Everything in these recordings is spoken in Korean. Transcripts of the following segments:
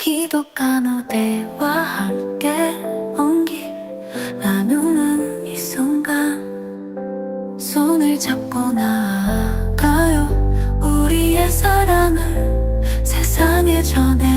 기독가 무대와 함께 온기 나누는 이 순간 손을 잡고 나아가요. 우리의 사랑을 세상에 전해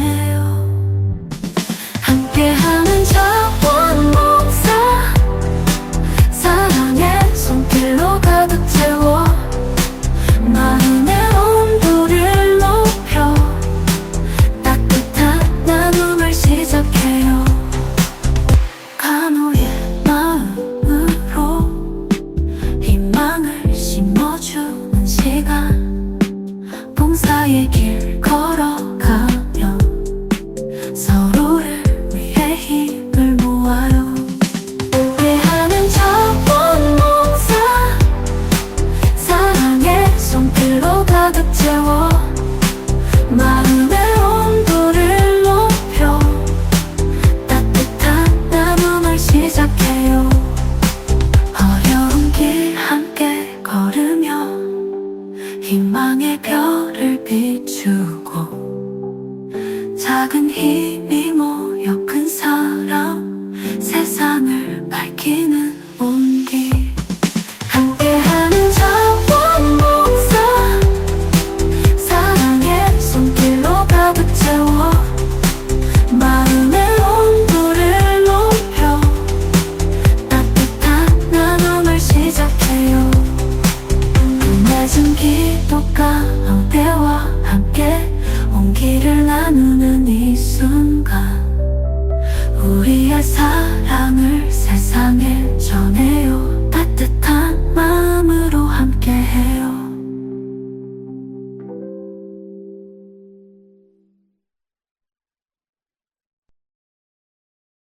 시작해요. 어려운 길 함께 걸으며 희망의 별을 비추고 작은 힘이 모여 큰 사랑 세상을 밝히는 기도가 무대와 함께 온기를 나누는 이